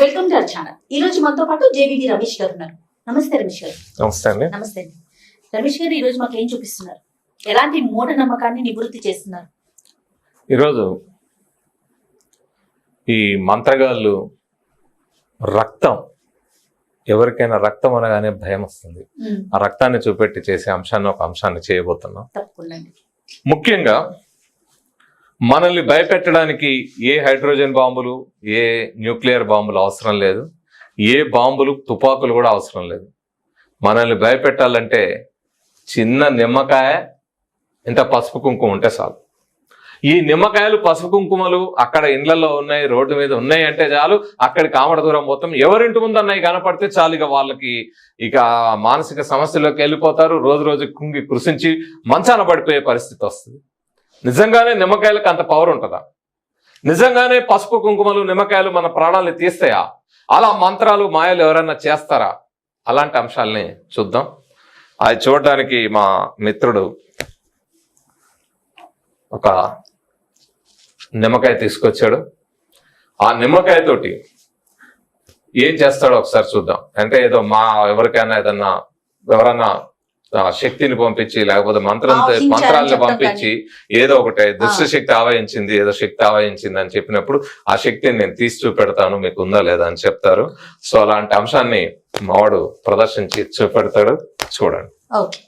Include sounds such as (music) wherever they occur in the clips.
Welcome to our channel. ఈ రోజు మనతో పాటు జేవిడి రమేష్ గారు ఉన్నారు. నమస్తే రమేష్ గారు. నమస్తే అండి. నమస్తే అండి. రమేష్ గారు ఈ రోజు మాకు ఏం చూపిస్తున్నారు? ఎలాంటి మూఢ నమ్మకాన్ని నివృత్తి చేస్తున్నారు? ఈరోజు ఈ మంత్రగాళ్ళు రక్తం ఎవరికైనా రక్తం అనగానే భయం వస్తుంది. ఆ రక్తాన్ని చూపెట్టి చేసే అంశాన్ని ఒక అంశాన్ని చేయబోతున్నాం. ముఖ్యంగా మనల్ని భయపెట్టడానికి ఏ హైడ్రోజన్ బాంబులు ఏ న్యూక్లియర్ బాంబులు అవసరం లేదు. ఏ బాంబులు తుపాకులు కూడా అవసరం లేదు. మనల్ని భయపెట్టాలంటే చిన్న నిమ్మకాయ ఇంత పసుపు కుంకుమ ఉంటే చాలు. ఈ నిమ్మకాయలు పసుపు కుంకుమలు అక్కడ ఇండ్లలో ఉన్నాయి రోడ్డు మీద ఉన్నాయి అంటే చాలు. అక్కడికి కామడ దూరం మొత్తం ఎవరింటి ముందు అన్నాయి కనపడితే చాలు ఇక వాళ్ళకి ఇక మానసిక సమస్యలోకి వెళ్ళిపోతారు. రోజు రోజు కుంగి కృషించి మంచాన పడిపోయే పరిస్థితి వస్తుంది. నిజంగానే నిమ్మకాయలకు అంత పవర్ ఉంటుందా? నిజంగానే పసుపు కుంకుమలు నిమ్మకాయలు మన ప్రాణాలని తీస్తాయా? అలా మంత్రాలు మాయలు ఎవరైనా చేస్తారా? అలాంటి అంశాలని చూద్దాం. అది చూడడానికి మా మిత్రుడు ఒక నిమ్మకాయ తీసుకొచ్చాడు. ఆ నిమ్మకాయతోటి ఏం చేస్తాడో ఒకసారి చూద్దాం. అంటే ఏదో మా ఎవరికైనా ఏదన్నా ఎవరన్నా శక్తిని పంపించి లేకపోతే మంత్రం మంత్రాలను పంపించి ఏదో ఒకటి దుష్ట శక్తి ఆవహించింది ఏదో శక్తి ఆవహించింది అని చెప్పినప్పుడు ఆ శక్తిని నేను తీసి చూపెడతాను మీకు ఉందా లేదా అని చెప్తారు. సో అలాంటి అంశాన్ని మావాడు ప్రదర్శించి చూపెడతాడు. చూడండి. ఓకే.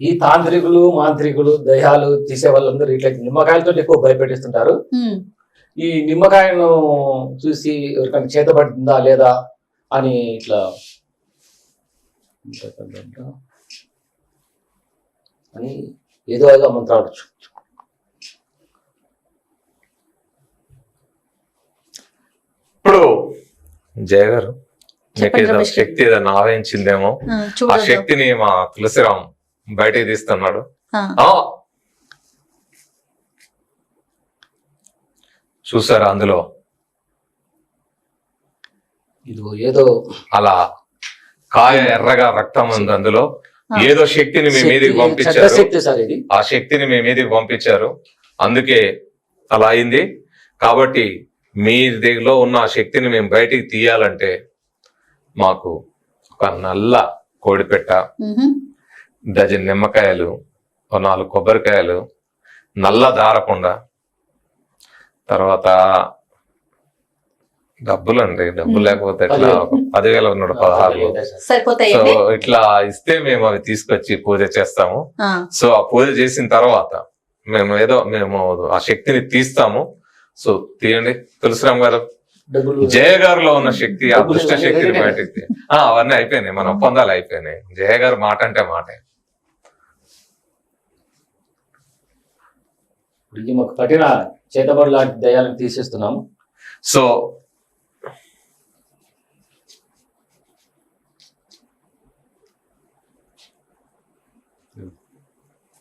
ఈ తాంత్రికులు మాంత్రికులు దయ్యాలు తీసే వాళ్ళందరూ ఇట్లా నిమ్మకాయలతో ఎక్కువ భయపెట్టిస్తుంటారు. ఈ నిమ్మకాయను చూసి ఎవరికైనా చేతబడిందా లేదా? అని ఇట్లా అని ఏదో ఏదో మంత్రాలు ఇప్పుడు జయ గారు మీకు ఏదో. శక్తి ఏదైనా ఆవహించిందేమో? ఆ శక్తిని మా తులసిరామ్ బయటికి తీస్తున్నాడు! చూసారా అందులో? ఇదిగో ఏదో అలా కాయ ఎర్రగా రక్తం ఉంది అందులో. ఏదో శక్తిని మీ మీదకి పంపించారు. ఆ శక్తిని మీ మీదకి పంపించారు. అందుకే అలా అయింది. కాబట్టి మీ దగ్గరలో ఉన్న ఆ శక్తిని మేము బయటికి తీయాలంటే మాకు ఒక నల్ల కోడిపెట్ట డజన్ నిమ్మకాయలు ఒక నాలుగు కొబ్బరికాయలు నల్ల దారకుండ తర్వాత డబ్బులు అండి డబ్బులు లేకపోతే ఒక పదివేలు ఉన్నాడు పదహారు సో ఇట్లా ఇస్తే మేము అవి తీసుకొచ్చి పూజ చేస్తాము. సో ఆ పూజ చేసిన తర్వాత మేము ఏదో మేము ఆ శక్తిని తీస్తాము. సో తీయండి. తులసిరామ్ గారు జయ గారిలో ఉన్న శక్తి ఆ దుష్ట శక్తిని. బయటకు ఆ, అవన్నీ అయిపోయినాయి. మన ఒప్పందాలు అయిపోయినాయి. జయ గారు మాట అంటే మాటే. ఇది మాకు కఠిన చేతబడి లాంటి దయ్యాలను తీసేస్తున్నాము. సో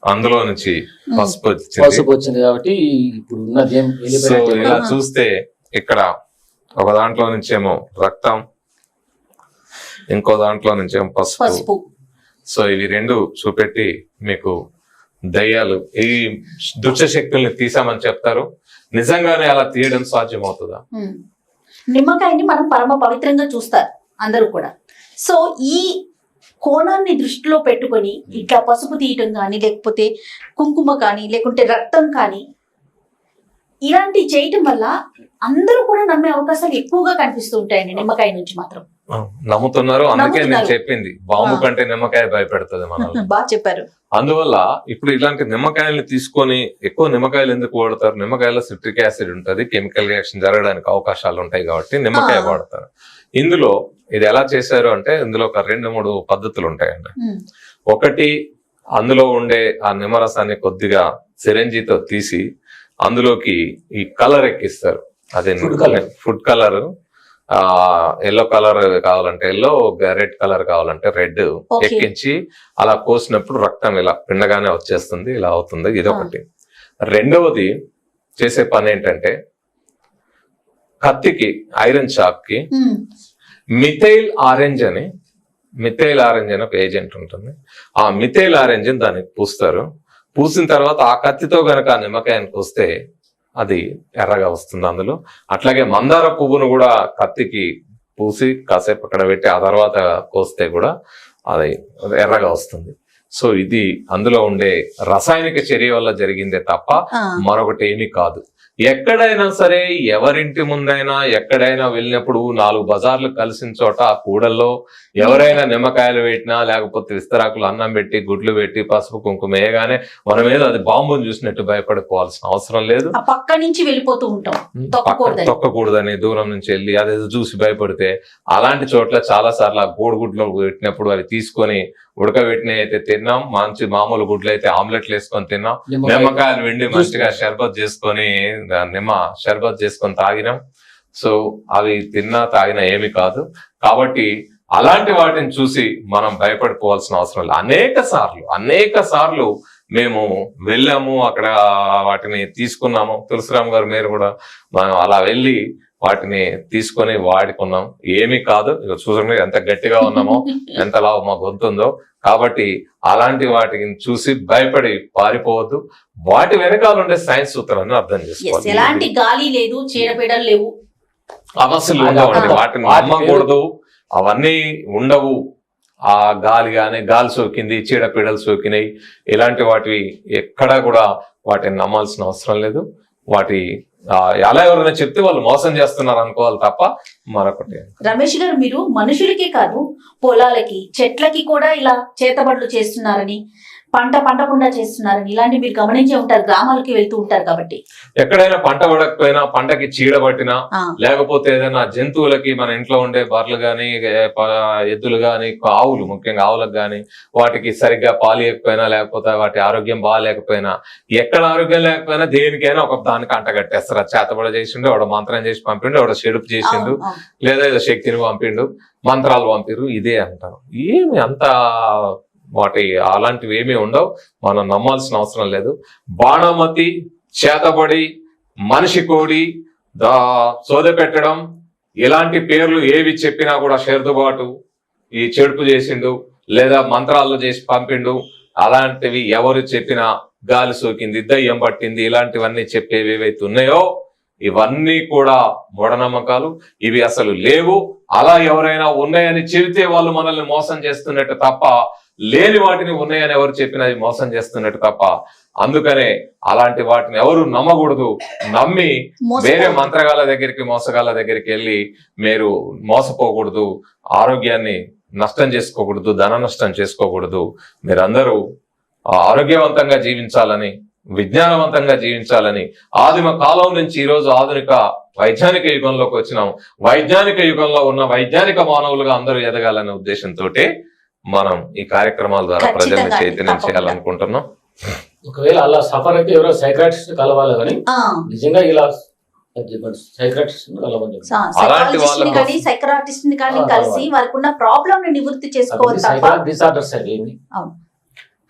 అందులో నుంచి పసుపు వచ్చింది. పసుపు వచ్చింది కాబట్టి ఇప్పుడు ఉన్నది ఇలా. చూస్తే ఇక్కడ ఒక దాంట్లో నుంచేమో రక్తం ఇంకో దాంట్లో నుంచేమో పసుపు. పసుపు. సో ఇవి రెండు చూపెట్టి మీకు దయ్యాలు ఈ దుష్ట శక్తుల్ని తీసామని చెప్తారు. నిజంగానే అలా తీయడం సాధ్యమవుతుందా? ఉమ్. నిమ్మకాయని మనం పరమ పవిత్రంగా చూస్తారు అందరూ కూడా. సో ఈ కోణాన్ని దృష్టిలో పెట్టుకొని ఇట్లా పసుపు తీయటం కానీ లేకపోతే కుంకుమ కానీ లేకుంటే రక్తం కానీ ఇలాంటి చేయటం వల్ల అందరూ కూడా నమ్మే అవకాశాలు ఎక్కువగా కనిపిస్తూ ఉంటాయండి నిమ్మకాయ నుంచి మాత్రం. నమ్ముతున్నారు. అందుకే నేను. చెప్పింది బాంబు. కంటే నిమ్మకాయ భయపెడుతుంది మనల్ని. బాగా చెప్పారు. అందువల్ల ఇప్పుడు ఇలాంటి నిమ్మకాయల్ని తీసుకొని ఎక్కువ నిమ్మకాయలు ఎందుకు వాడతారు? నిమ్మకాయలో సిట్రిక్ యాసిడ్ ఉంటది కెమికల్ రియాక్షన్ జరగడానికి అవకాశాలు ఉంటాయి కాబట్టి నిమ్మకాయ. వాడతారు. ఇందులో ఇది ఎలా చేశారు అంటే ఇందులో ఒక రెండు మూడు పద్ధతులు ఉంటాయండి. ఒకటి అందులో ఉండే ఆ నిమ్మరసాన్ని కొద్దిగా సిరంజితో తీసి అందులోకి ఈ కలర్ ఎక్కిస్తారు అదే. ఫుడ్ కలర్ ఆ ఎల్లో కలర్ కావాలంటే ఎల్లో రెడ్ కలర్ కావాలంటే రెడ్. ఎక్కించి అలా కోసినప్పుడు రక్తం ఇలా పిండగానే వచ్చేస్తుంది ఇలా అవుతుంది ఇది ఒకటి రెండవది చేసే పని ఏంటంటే కత్తికి ఐరన్ షాక్కి. మిథైల్ ఆరెంజ్ అని మిథైల్ ఆరెంజ్ అని ఒక ఏజెంట్ ఉంటుంది. ఆ మిథైల్ ఆరెంజ్ దానికి పూస్తారు. పూసిన తర్వాత ఆ కత్తితో గనక ఆ నిమ్మకాయని పూస్తే అది ఎర్రగా వస్తుంది అందులో. అట్లాగే మందార పువ్వును కూడా కత్తికి పూసి కాసేపు అక్కడ పెట్టి ఆ తర్వాత కోస్తే కూడా అది ఎర్రగా వస్తుంది. సో ఇది అందులో ఉండే రసాయనిక చర్య వల్ల జరిగిందే తప్ప మరొకటి ఏమీ కాదు. ఎక్కడైనా సరే ఎవరింటి ముందైనా ఎక్కడైనా వెళ్ళినప్పుడు నాలుగు బజార్లు కలిసిన చోట ఆ కూడల్లో ఎవరైనా నిమ్మకాయలు పెట్టినా లేకపోతే విస్తరాకులు అన్నం పెట్టి గుడ్లు పెట్టి పసుపు కుంకుమ వేయగానే మన మీద అది బాంబుని చూసినట్టు భయపడిపోవాల్సిన అవసరం లేదు పక్క నుంచి వెళ్ళిపోతూ ఉంటాం తొక్కకూడదని. దూరం నుంచి వెళ్ళి అదేదో చూసి భయపడితే అలాంటి చోట్ల చాలా సార్లు ఆ గోడుగుడ్లో పెట్టినప్పుడు అవి తీసుకొని ఉడకబెట్టిన అయితే తిన్నాం. మంచి మామూలు గుడ్లు అయితే ఆమ్లెట్లు వేసుకొని తిన్నాం. నిమ్మకాయ. నిమ్మకాయలు వెండి మంచిగా షర్బత్ చేసుకొని నిమ్మ షర్బత్ చేసుకొని తాగినాం. సో అవి తిన్నా తాగినా ఏమి కాదు. కాబట్టి అలాంటి వాటిని చూసి మనం భయపడిపోవాల్సిన అవసరం లేదు. అనేక సార్లు అనేక సార్లు మేము వెళ్ళాము. అక్కడ వాటిని తీసుకున్నాము. తులసిరామ్ గారు మీరు కూడా మనం అలా వెళ్ళి వాటిని తీసుకొని వాడుకున్నాం ఏమీ కాదు. ఇక చూడండి ఎంత గట్టిగా ఉన్నామో (laughs) ఎంతలా మా గొంతు ఉందో కాబట్టి అలాంటి వాటిని చూసి భయపడి పారిపోవద్దు. వాటి వెనకాల ఉండే సైన్స్ సూత్రాన్ని అర్థం చేసుకోవాలి. ఎలాంటి గాలి లేదు చీడపీడలు లేవు. అవసరం ఉండవండి వాటిని వాటి నమ్మకూడదు. అవన్నీ ఉండవు. ఆ గాలి గాని గాలి సోకింది చీడపీడలు సోకినాయి. ఇలాంటి వాటివి ఎక్కడా కూడా వాటిని నమ్మాల్సిన అవసరం లేదు. వాటి అలా ఎవరైనా చెప్తే వాళ్ళు మోసం చేస్తున్నారు అనుకోవాలి తప్ప మరొకటి. రమేష్ గారు మీరు మనుషులకే కాదు పొలాలకి చెట్లకి కూడా ఇలా చేతబడులు చేస్తున్నారని పంట పండకుండా చేస్తున్నారని. ఇలాంటి మీరు గమనించే ఉంటారు గ్రామాలకి వెళ్తూ ఉంటారు కాబట్టి. ఎక్కడైనా పంట పడకపోయినా పంటకి చీడ పట్టినా లేకపోతే ఏదైనా జంతువులకి మన ఇంట్లో ఉండే బర్రెలు గాని ఎద్దులు గాని ఆవులు ముఖ్యంగా ఆవులకు గాని వాటికి సరిగ్గా పాలు ఇవ్వకపోయినా లేకపోతే వాటి ఆరోగ్యం బాగాలేకపోయినా ఎక్కడ ఆరోగ్యం లేకపోయినా దేనికైనా ఒక దానికి అంటగట్టేస్తారు చేతబడ చేసిండు వాడు మంత్రం చేసి పంపిండు వాడు చెడుపు చేసిండు. లేదా ఏదో శక్తిని పంపిండు మంత్రాలు పంపిరు ఇదే అంటారు. ఏమి అంత వాటి అలాంటివి ఏమీ ఉండవు. మనం నమ్మాల్సిన అవసరం లేదు. బాణమతి చేతబడి మనిషి కోడి దా సోద పెట్టడం ఇలాంటి పేర్లు ఏవి చెప్పినా కూడా షేర్దుబాటు ఈ చెడుపు చేసిండు లేదా మంత్రాలు చేసి పంపిండు అలాంటివి ఎవరు చెప్పినా గాలి సోకింది దయ్యం పట్టింది ఇలాంటివన్నీ చెప్పేవి ఏవైతే ఉన్నాయో ఇవన్నీ కూడా మూఢనమ్మకాలు. ఇవి అసలు లేవు. అలా ఎవరైనా ఉన్నాయని చెబితే వాళ్ళు మనల్ని మోసం చేస్తున్నట్టు తప్ప లేని వాటిని ఉన్నాయని ఎవరు చెప్పినా అవి మోసం చేస్తున్నట్టు తప్ప అందుకనే అలాంటి వాటిని ఎవరు నమ్మకూడదు నమ్మి వేరే. మంత్రగాల దగ్గరికి మోసగాళ్ళ దగ్గరికి వెళ్ళి మీరు మోసపోకూడదు ఆరోగ్యాన్ని నష్టం చేసుకోకూడదు ధన నష్టం చేసుకోకూడదు మీరందరూ ఆరోగ్యవంతంగా జీవించాలని విజ్ఞానవంతంగా జీవించాలని ఆదిమ కాలం నుంచి ఈ రోజు ఆధునిక వైజ్ఞానిక యుగంలోకి వచ్చినాం వైజ్ఞానిక యుగంలో ఉన్న వైజ్ఞానిక మానవులుగా అందరూ ఎదగాలనే ఉద్దేశంతో మనం ఈ కార్యక్రమాల ద్వారా ప్రజల్ని చైతన్యం. చేయాలనుకుంటున్నాం. ఒకవేళ అలా సఫర్ అయితే ఎవరో సైకాట్రిస్ట్ కలవాలి కానీ నిజంగా ఇలా కానీ సైకరాటిస్ట్ కలిసి వారికి ఉన్న ప్రాబ్లమ్ని నివృత్తి చేసుకోవాలి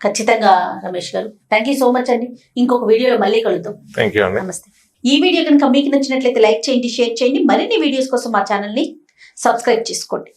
ఖచ్చితంగా రమేష్ గారు. థ్యాంక్ యూ సో మచ్ అండి. ఇంకొక వీడియోలో మళ్ళీ కలుద్దాం. అండి. నమస్తే. ఈ వీడియో కనుక మీకు నచ్చినట్లయితే లైక్ చేయండి షేర్ చేయండి. మరిన్ని వీడియోస్ కోసం మా ఛానల్ని సబ్స్క్రైబ్ చేసుకోండి.